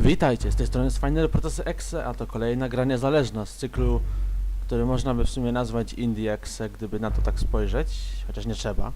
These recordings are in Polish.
Witajcie, z tej strony jest Final Processor Exe, a to kolejne gra niezależna z cyklu, który można by w sumie nazwać Indie Exe, gdyby na to tak spojrzeć, chociaż nie trzeba.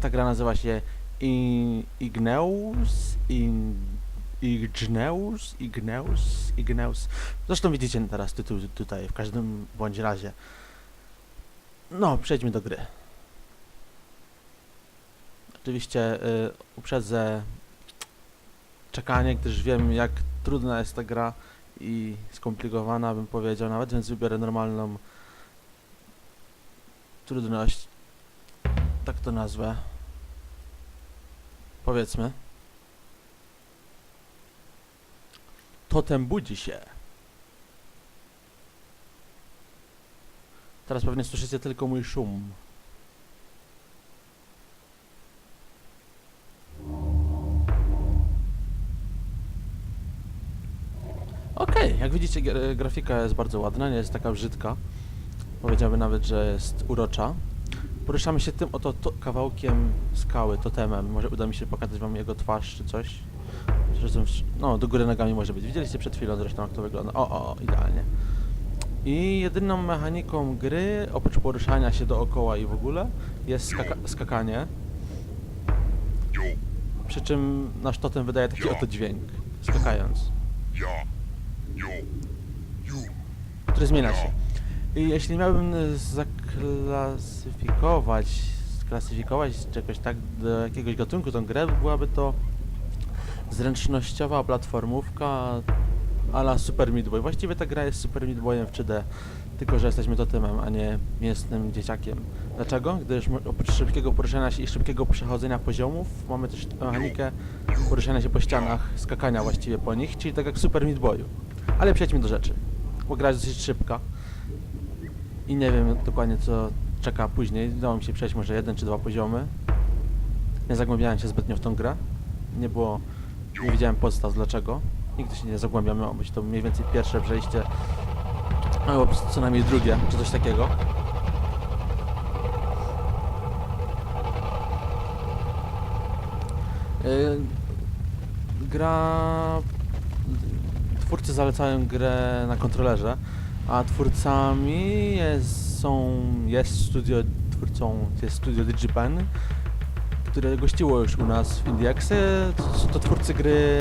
Ta gra nazywa się I Igneus, In, Igneus, Igneus, Igneus. Zresztą widzicie teraz tytuł tutaj, w każdym bądź razie. No, przejdźmy do gry. Oczywiście y, uprzedzę czekanie, gdyż wiem jak trudna jest ta gra i skomplikowana bym powiedział nawet, więc wybiorę normalną trudność. Tak to nazwę. Powiedzmy. Totem budzi się. Teraz pewnie słyszycie tylko mój szum. Jak widzicie gra- grafika jest bardzo ładna, nie jest taka brzydka. Powiedziałbym nawet, że jest urocza. Poruszamy się tym oto to kawałkiem skały, totemem. Może uda mi się pokazać wam jego twarz czy coś. No, do góry nogami może być. Widzieliście przed chwilą zresztą jak to wygląda. O, o, idealnie. I jedyną mechaniką gry, oprócz poruszania się dookoła i w ogóle, jest skaka skakanie. Przy czym nasz totem wydaje taki oto dźwięk, skakając. Który zmienia się. I jeśli miałbym y, zaklasyfikować, sklasyfikować czegoś tak do jakiegoś gatunku tą grę, byłaby to zręcznościowa platformówka a la Super Meat Boy. Właściwie ta gra jest Super Meat Boyem w 3D, tylko że jesteśmy totemem, a nie mięsnym dzieciakiem. Dlaczego? Gdyż oprócz szybkiego poruszania się i szybkiego przechodzenia poziomów, mamy też mechanikę poruszania się po ścianach, skakania właściwie po nich, czyli tak jak w Super Meat Boyu. Ale przejdźmy do rzeczy, bo gra jest dosyć szybka i nie wiem dokładnie co czeka później. Udało mi się przejść może jeden czy dwa poziomy. Nie zagłębiałem się zbytnio w tą grę. Nie było, nie widziałem podstaw dlaczego. Nigdy się nie zagłębiam, miało być to mniej więcej pierwsze przejście, albo co najmniej drugie, czy coś takiego. Yy, gra twórcy zalecają grę na kontrolerze, a twórcami jest, są, jest studio, twórcą jest studio DigiPen, które gościło już u nas w Indiexie. To, to twórcy gry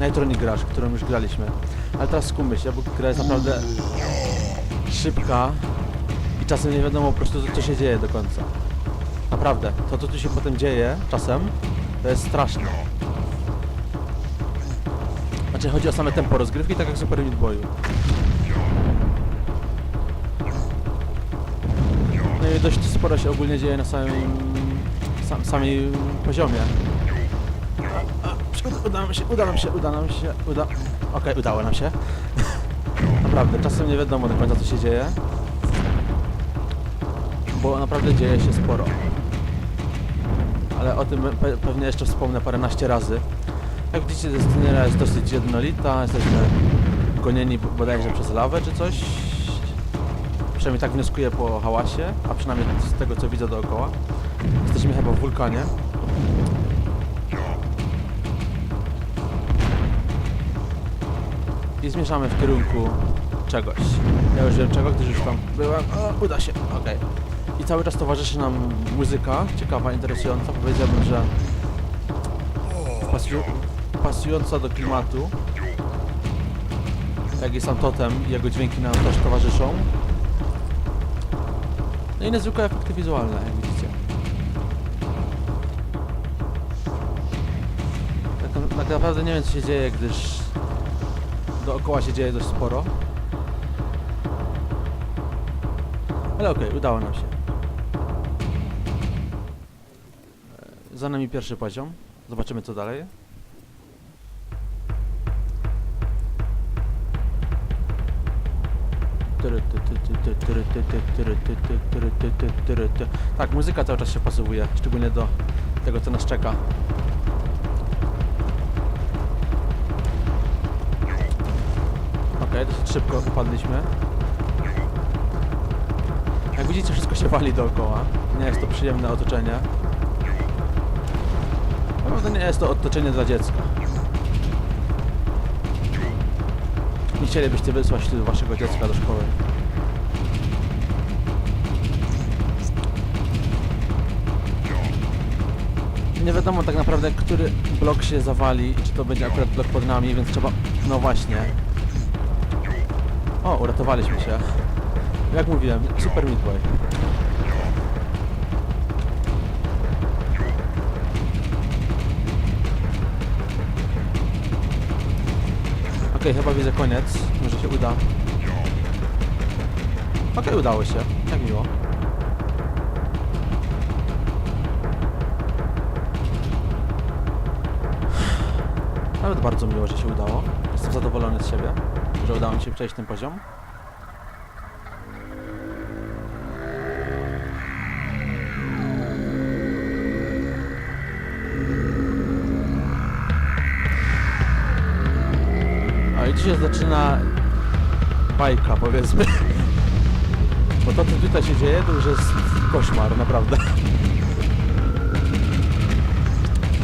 Nitronic Rush, którą już graliśmy. Ale teraz skummy się, bo gra jest naprawdę szybka i czasem nie wiadomo po prostu co się dzieje do końca. Naprawdę, to co tu się potem dzieje czasem, to jest straszne. Znaczy chodzi o same tempo rozgrywki, tak jak Super Meat Boyu. No i dość sporo się ogólnie dzieje na samym sam, samej poziomie. A, uda nam się, uda nam się, uda nam się, uda... Okej, udało nam się. Naprawdę, czasem nie wiadomo do końca co się dzieje. Bo naprawdę dzieje się sporo. Ale o tym pe pewnie jeszcze wspomnę paręnaście razy. Jak widzicie, Destiniera jest dosyć jednolita, jesteśmy gonieni bodajże przez lawę czy coś. Przynajmniej tak wnioskuję po hałasie, a przynajmniej z tego co widzę dookoła. Jesteśmy chyba w wulkanie. I zmierzamy w kierunku czegoś. Ja już wiem czego, gdyż już tam byłem. O, uda się, okej. I cały czas towarzyszy nam muzyka, ciekawa, interesująca. Powiedziałbym, że pasuju pasująca do klimatu. Jak i sam totem i jego dźwięki nam też towarzyszą. No i niezwykłe efekty wizualne, jak widzicie. Tak, tak naprawdę nie wiem co się dzieje, gdyż dookoła się dzieje dość sporo. Ale okej, udało nam się. E, Za nami pierwszy poziom. Zobaczymy co dalej. Tak, muzyka cały czas się pasowuje, szczególnie do tego co nas czeka. Okej, dosyć szybko upadliśmy. Jak widzicie, wszystko się wali dookoła. Nie jest to przyjemne otoczenie. Naprawdę nie jest to otoczenie dla dziecka. chcielibyście wysłać waszego dziecka do szkoły? Nie wiadomo tak naprawdę, który blok się zawali i czy to będzie akurat blok pod nami, więc trzeba... No właśnie. O, uratowaliśmy się. Jak mówiłem, super midway. Okej, chyba widzę koniec. Może się uda. Okej, udało się. Jak miło. Nawet bardzo miło, że się udało. Jestem zadowolony z siebie, że udało mi się przejść ten poziom. A i dzisiaj zaczyna bajka, powiedzmy. Bo to, co tutaj się dzieje, to już jest koszmar, naprawdę.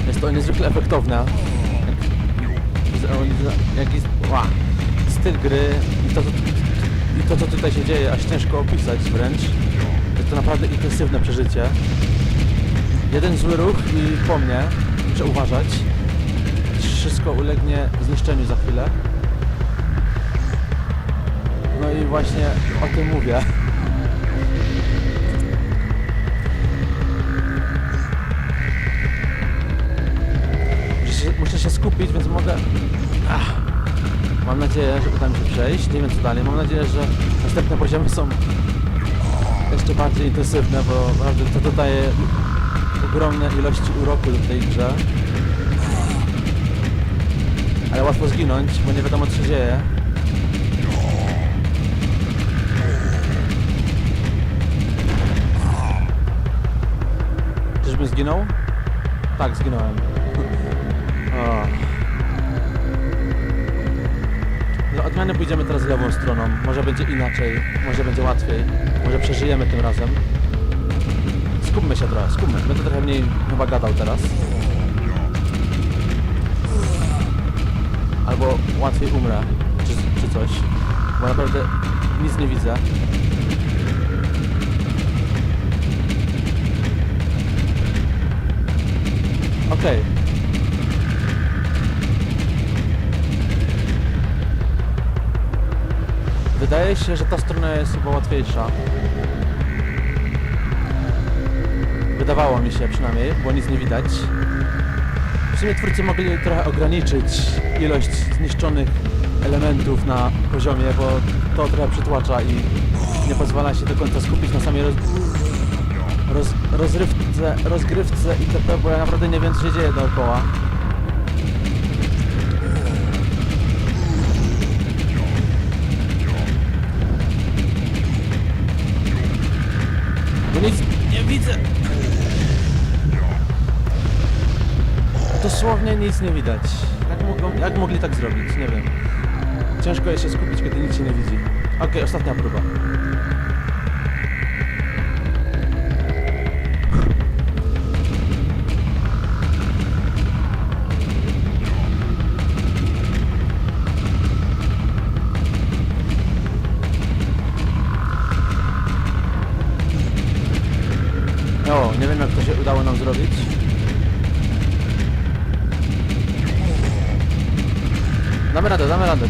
Jest to niezwykle efektowne. Jak, jak jest, ła, styl gry i to, i to, co tutaj się dzieje, aż ciężko opisać wręcz. Jest to naprawdę intensywne przeżycie. Jeden zły ruch i po mnie muszę uważać. Wszystko ulegnie zniszczeniu za chwilę. No i właśnie o tym mówię. Nadzieję, że uda mi się przejść. Nie wiem co dalej. Mam nadzieję, że następne poziomy są jeszcze bardziej intensywne, bo naprawdę to dodaje ogromne ilości uroku do tej grze. Ale łatwo zginąć, bo nie wiadomo co się dzieje. Czyżbym zginął? Tak, zginąłem. O. Dla odmiany pójdziemy teraz lewą stroną. Może będzie inaczej, może będzie łatwiej. Może przeżyjemy tym razem. Skupmy się trochę, skupmy. Będę trochę mniej chyba gadał teraz. Albo łatwiej umrę, czy, czy coś. Bo naprawdę nic nie widzę. Okej. Wydaje się, że ta strona jest chyba łatwiejsza. Wydawało mi się przynajmniej, bo nic nie widać. W sumie twórcy mogli trochę ograniczyć ilość zniszczonych elementów na poziomie, bo to trochę przytłacza i nie pozwala się do końca skupić na samej roz... Roz... rozrywce, rozgrywce itp., bo ja naprawdę nie wiem co się dzieje dookoła. Nie widać. Jak, mogą, jak mogli tak zrobić? Nie wiem. Ciężko jest się skupić, kiedy nic się nie widzi. Okej, ostatnia próba.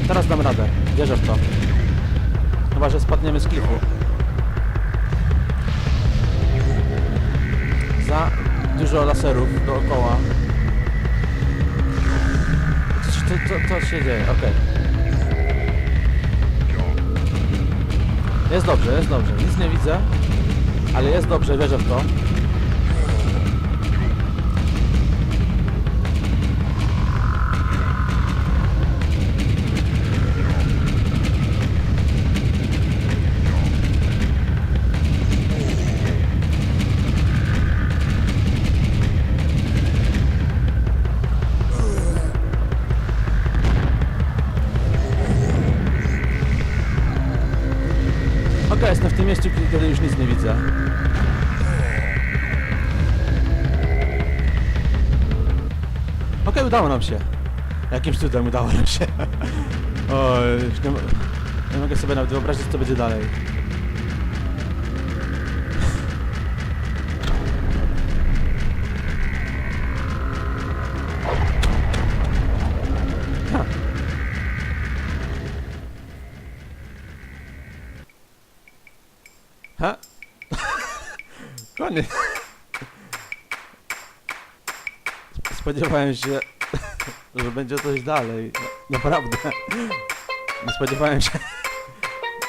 Teraz damy radę. Wierzę w to. Chyba, że spadniemy z klifu. Za dużo laserów dookoła. Co, co, co, się dzieje? Okej. Jest dobrze, jest dobrze. Nic nie widzę. Ale jest dobrze, wierzę w to. Okej, jestem w tym miejscu, kiedy już nic nie widzę. Okej, udało nam się. Jakimś cudem udało nam się. Oj, już nie, nie mogę sobie nawet wyobrazić, co będzie dalej. Spodziewałem się, że będzie coś dalej. Na- Naprawdę. Nie spodziewałem się,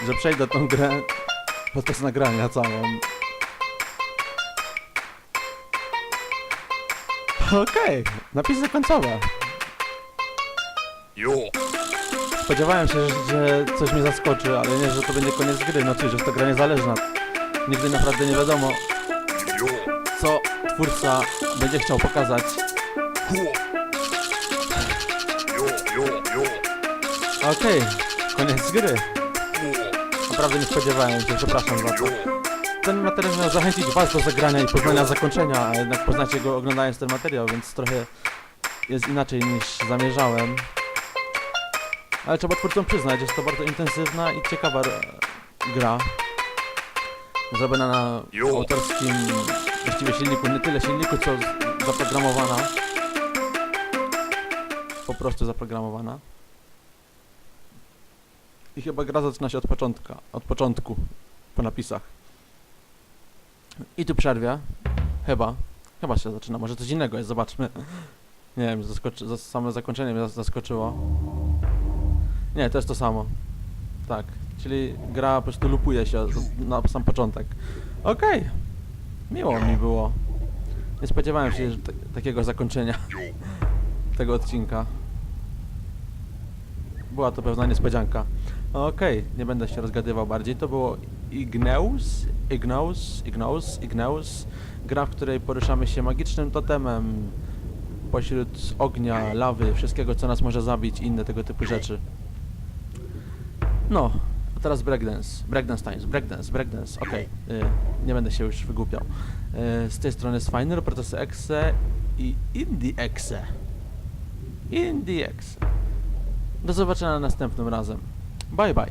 że przejdę tą grę podczas nagrania całą. Okej, napisy końcowe. Yo. Spodziewałem się, że, że coś mnie zaskoczy, ale nie, że to będzie koniec gry. No cóż, jest to gra niezależna. Nigdy naprawdę nie wiadomo, twórca będzie chciał pokazać. Okej, koniec gry. Naprawdę nie spodziewałem się, przepraszam za to. Ten materiał miał zachęcić was do zagrania i poznania zakończenia, a jednak poznacie go oglądając ten materiał, więc trochę jest inaczej niż zamierzałem. Ale trzeba twórcom przyznać, jest to bardzo intensywna i ciekawa gra. Zrobiona na autorskim właściwie silniku, nie tyle silniku, co zaprogramowana. Po prostu zaprogramowana. I chyba gra zaczyna się od początka, od początku, po napisach. I tu przerwie. Chyba. Chyba się zaczyna. Może coś innego jest, zobaczmy. Nie wiem, zaskoczy, za, same zakończenie mnie zas- zaskoczyło. Nie, to jest to samo. Tak. Czyli gra po prostu lupuje się na sam początek. Okej. Miło mi było. Nie spodziewałem się takiego zakończenia tego odcinka. Była to pewna niespodzianka. Okej, nie będę się rozgadywał bardziej. To było Igneus, Igneus, Igneus, Igneus. Gra, w której poruszamy się magicznym totemem pośród ognia, lawy, wszystkiego, co nas może zabić i inne tego typu rzeczy. No, teraz breakdance. Breakdance times, breakdance, breakdance. Okej, y, nie będę się już wygłupiał. Y, z tej strony jest Finer, Protosy Exe i Indie Exe. Indie Exe. Do zobaczenia następnym razem. Bye bye.